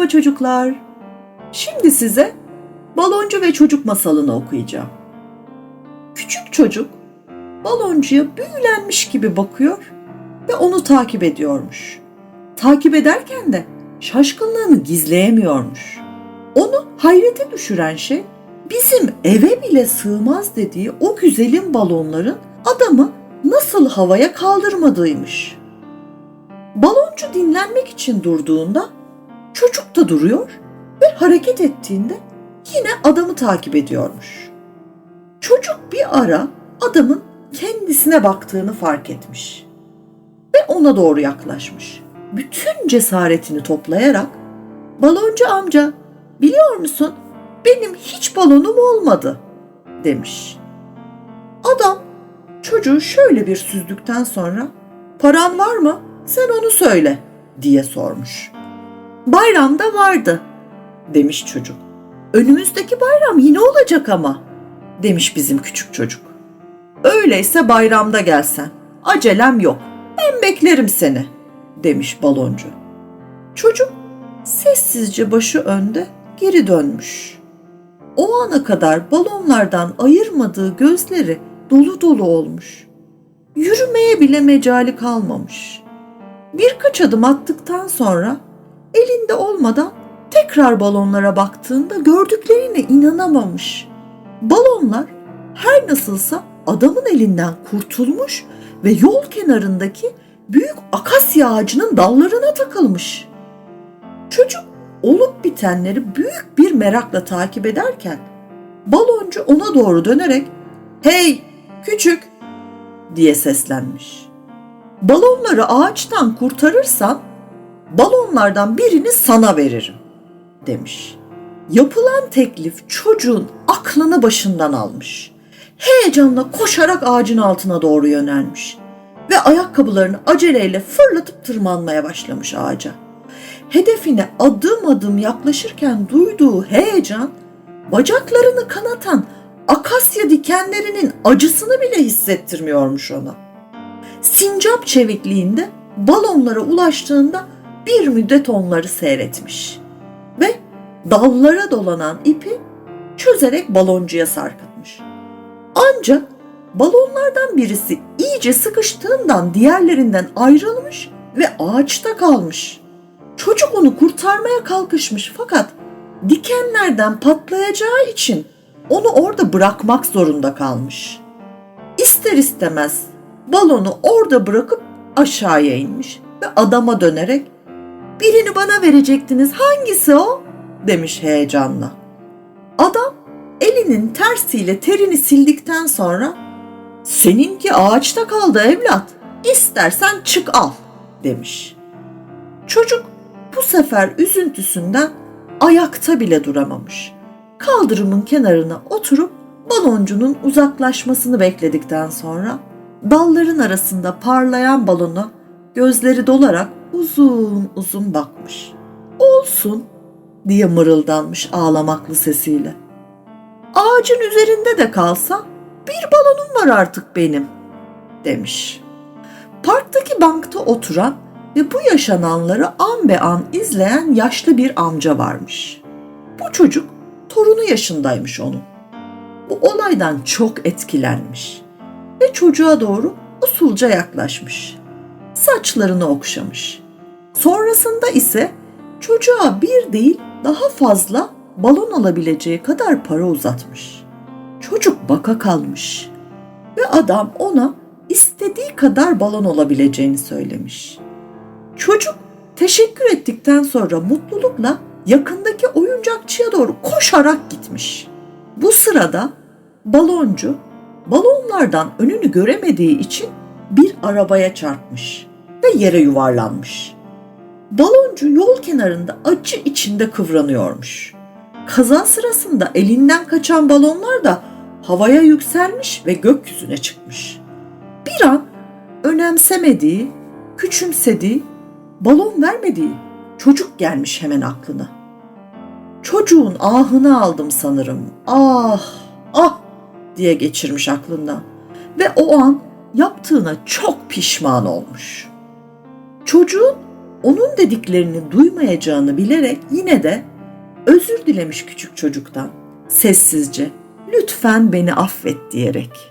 Merhaba çocuklar. Şimdi size baloncu ve çocuk masalını okuyacağım. Küçük çocuk baloncuya büyülenmiş gibi bakıyor ve onu takip ediyormuş. Takip ederken de şaşkınlığını gizleyemiyormuş. Onu hayrete düşüren şey bizim eve bile sığmaz dediği o güzelim balonların adamı nasıl havaya kaldırmadığıymış. Baloncu dinlenmek için durduğunda çocuk da duruyor ve hareket ettiğinde yine adamı takip ediyormuş. Çocuk bir ara adamın kendisine baktığını fark etmiş ve ona doğru yaklaşmış. Bütün cesaretini toplayarak "Baloncu amca, biliyor musun? Benim hiç balonum olmadı." demiş. Adam çocuğu şöyle bir süzdükten sonra "Paran var mı? Sen onu söyle." diye sormuş. Bayramda vardı demiş çocuk. Önümüzdeki bayram yine olacak ama demiş bizim küçük çocuk. Öyleyse bayramda gelsen. Acelem yok. Ben beklerim seni demiş baloncu. Çocuk sessizce başı önde geri dönmüş. O ana kadar balonlardan ayırmadığı gözleri dolu dolu olmuş. Yürümeye bile mecali kalmamış. Birkaç adım attıktan sonra elinde olmadan tekrar balonlara baktığında gördüklerine inanamamış. Balonlar her nasılsa adamın elinden kurtulmuş ve yol kenarındaki büyük akasya ağacının dallarına takılmış. Çocuk olup bitenleri büyük bir merakla takip ederken baloncu ona doğru dönerek "Hey küçük!" diye seslenmiş. Balonları ağaçtan kurtarırsan balonlardan birini sana veririm demiş. Yapılan teklif çocuğun aklını başından almış. Heyecanla koşarak ağacın altına doğru yönelmiş ve ayakkabılarını aceleyle fırlatıp tırmanmaya başlamış ağaca. Hedefine adım adım yaklaşırken duyduğu heyecan bacaklarını kanatan akasya dikenlerinin acısını bile hissettirmiyormuş ona. Sincap çevikliğinde balonlara ulaştığında bir müddet onları seyretmiş ve dallara dolanan ipi çözerek baloncuya sarkıtmış. Ancak balonlardan birisi iyice sıkıştığından diğerlerinden ayrılmış ve ağaçta kalmış. Çocuk onu kurtarmaya kalkışmış fakat dikenlerden patlayacağı için onu orada bırakmak zorunda kalmış. İster istemez balonu orada bırakıp aşağıya inmiş ve adama dönerek birini bana verecektiniz hangisi o demiş heyecanla. Adam elinin tersiyle terini sildikten sonra seninki ağaçta kaldı evlat istersen çık al demiş. Çocuk bu sefer üzüntüsünden ayakta bile duramamış. Kaldırımın kenarına oturup baloncunun uzaklaşmasını bekledikten sonra dalların arasında parlayan balona gözleri dolarak uzun uzun bakmış. Olsun diye mırıldanmış ağlamaklı sesiyle. Ağacın üzerinde de kalsa bir balonum var artık benim demiş. Parktaki bankta oturan ve bu yaşananları an be an izleyen yaşlı bir amca varmış. Bu çocuk torunu yaşındaymış onun. Bu olaydan çok etkilenmiş ve çocuğa doğru usulca yaklaşmış. Saçlarını okşamış. Sonrasında ise çocuğa bir değil daha fazla balon alabileceği kadar para uzatmış. Çocuk baka kalmış ve adam ona istediği kadar balon olabileceğini söylemiş. Çocuk teşekkür ettikten sonra mutlulukla yakındaki oyuncakçıya doğru koşarak gitmiş. Bu sırada baloncu balonlardan önünü göremediği için bir arabaya çarpmış ve yere yuvarlanmış. Baloncu yol kenarında acı içinde kıvranıyormuş. Kaza sırasında elinden kaçan balonlar da havaya yükselmiş ve gökyüzüne çıkmış. Bir an önemsemediği, küçümsediği, balon vermediği çocuk gelmiş hemen aklına. Çocuğun ahını aldım sanırım. Ah, ah diye geçirmiş aklından ve o an yaptığına çok pişman olmuş. Çocuğun onun dediklerini duymayacağını bilerek yine de özür dilemiş küçük çocuktan sessizce lütfen beni affet diyerek.